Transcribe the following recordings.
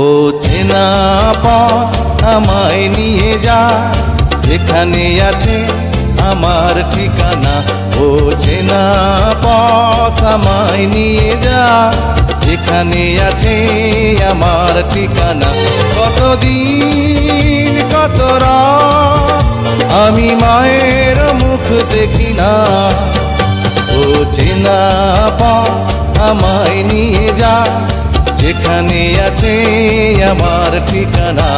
ও চেনা পথ আমায় নিয়ে যা। যেখানে আছে আমার ঠিকানা ও চেনা পথ আমায় নিয়ে যা। যেখানে আছে আমার ঠিকানা, কতদিন, কত আমি মায়ের মুখ দেখি না। ও চেনা পথ আমায় নিয়ে যা। যেখানে আছে আমার ঠিকানা।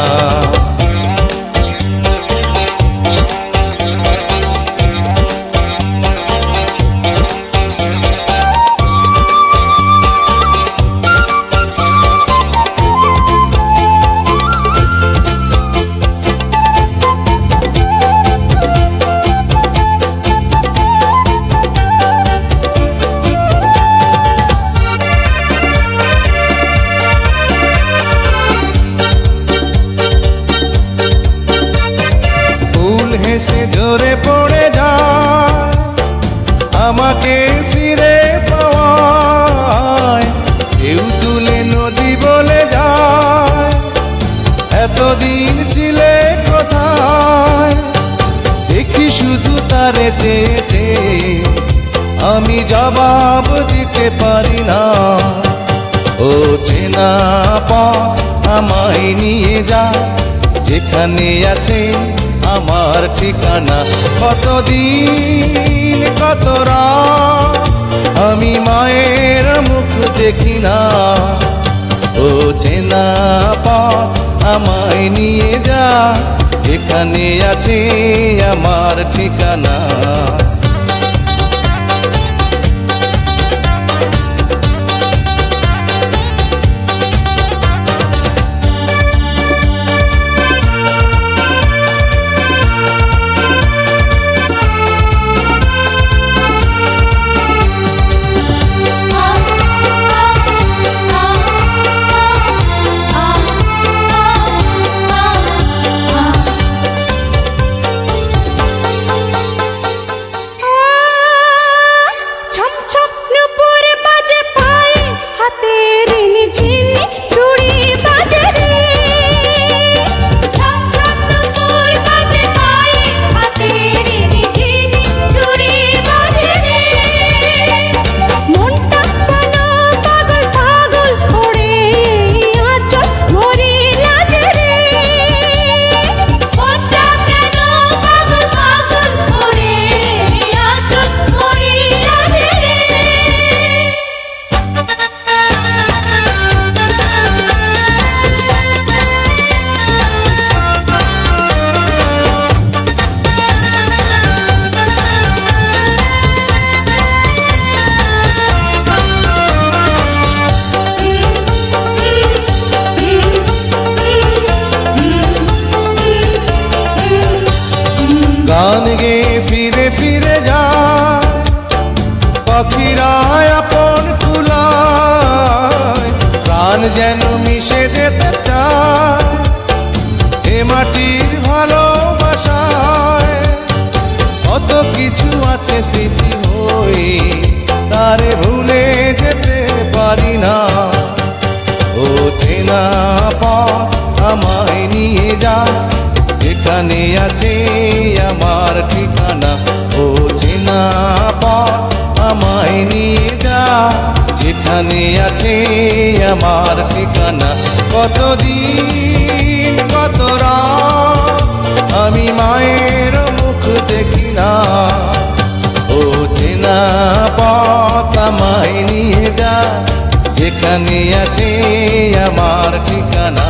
শুধু তারে চেয়েছে, আমি জবাব দিতে পারি না। ও চেনা পথ আমায় নিয়ে যা, যেখানে আছে আমার ঠিকানা। কতদিন, কত আমি মায়ের মুখ দেখি না। ও চেনা পথ আমায় নিয়ে যা যেখানে আছি আমার ঠিকানা। গান গে ফিরে ফিরে যা। পাখিরা আপন কুলায়, প্রাণ যেন মিশে যেতে চায়। এ মাটির ভালোবাসায় কত কিছু আছে স্মৃতি কতদিন, কত আমি মায়ের মুখ দেখি না ও চেনা পথ আমায় নিয়ে যা, যেখানে আছে আমার ঠিকানা।